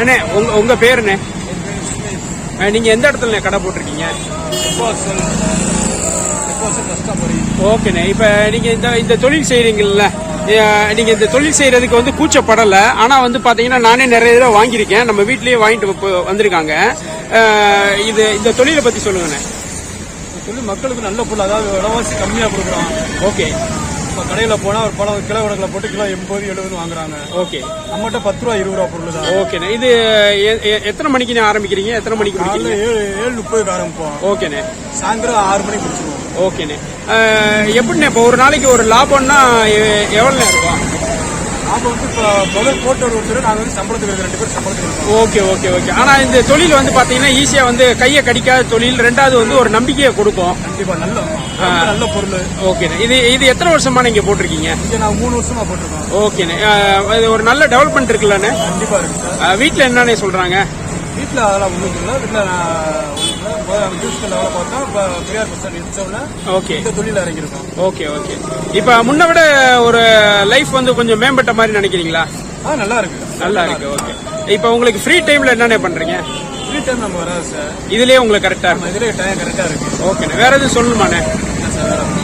அண்ணே உங்க உங்க பேருண்ணே. நீங்க எந்த இடத்துல கடை போட்டிருக்கீங்க? ஓகேண்ணே. இப்ப நீங்க இந்த இந்த தொழில் செய்றீங்கல்ல அஹ், நீங்க இந்த தொழில் செய்யறதுக்கு வந்து கூச்சப்படல. ஆனா வந்து பாத்தீங்கன்னா நானே நிறைய தடவை வாங்கியிருக்கேன். நம்ம வீட்லயே வாங்கிட்டு வந்திருக்காங்க. இது இந்த தொழிலை பத்தி சொல்லுங்கண்ணே. சொல்லி மக்களுக்கு நல்ல பொருள். அதாவது விலைவாசி கம்மியா கொடுக்குறோம் ஓகே. இப்போ கடையில் போனால் ஒரு பழம் கிலோ கணக்கில் போட்டு கிலோ எண்பது எழுபது வாங்குறாங்க. ஓகே. நம்மகிட்ட பத்து ரூபா இருபது ரூபா பொருள் தான். ஓகேண்ணே இது எத்தனை மணிக்கு ஆரம்பிக்கிறீங்க? எத்தனை மணிக்கு முடிக்கிறீங்க ஏழு ஏழு முப்பதுக்கு ஆரம்பிப்போம். ஓகேண்ணே சாயந்தரம் ஆறு மணிக்கு முடிச்சிருவோம் ஓகேண்ணே எப்படிண்ணே? இப்போ ஒரு நாளைக்கு ஒரு லாபம்னா எ- எவ்வளோண்ணே இருக்கும்? லாபம் வந்து இப்போ முதல் போட்டு ஒரு ஒருத்தர் நாங்கள் வந்து சம்பளத்துக்கு ரெண்டு பேரும் சம்பளத்துக்கு ஓகே ஓகே ஓகே. ஆனா இந்த தொழில் வந்து பாத்தீங்கன்னா ஈஸியா வந்து கையை கடிக்காத தொழில் ரெண்டாவது வந்து ஒரு நம்பிக்கையை கொடுக்கும். கண்டிப்பா நல்ல நல்ல பொருள். ஓகேண்ணே. இது இது எத்தனை வருஷமா நீங்க போட்டிருக்கீங்க? இங்கே நான் மூணு வருஷமா போட்டிருக்கோம். ஓகேண்ணே. இது ஒரு நல்ல டெவலப்மெண்ட் இருக்குல்லண்ணே. கண்டிப்பா இருக்கு வீட்ல என்னண்ணே சொல்றாங்க? வீட்டில் அதெல்லாம் ஒன்றும் இல்லை. வீட்டில் நான் வேலை பார்த்தோம். இப்போ ஓகே. இந்த தொழில் இறங்கியிருக்கோம். Okay okay. இப்ப முன்ன விட ஒரு லைஃப் வந்து கொஞ்சம் மேம்பட்ட மாதிரி நினைக்கிறீங்களா? ஆ நல்லா இருக்கு. நல்லா இருக்கு ஓகே. இப்ப உங்களுக்கு ஃப்ரீ டைம்ல என்னண்ணே பண்றீங்க? ஃப்ரீ டைம் நம்ம வராது சார். இதுலயே உங்களுக்கு கரெக்டா நம்ம இருக்கும் இதிலே டைம் கரெக்டாக இருக்கு. ஓகேண்ணே. வேற எதுவும் சொல்லணுமாண்ணே? என்ன சார் வேற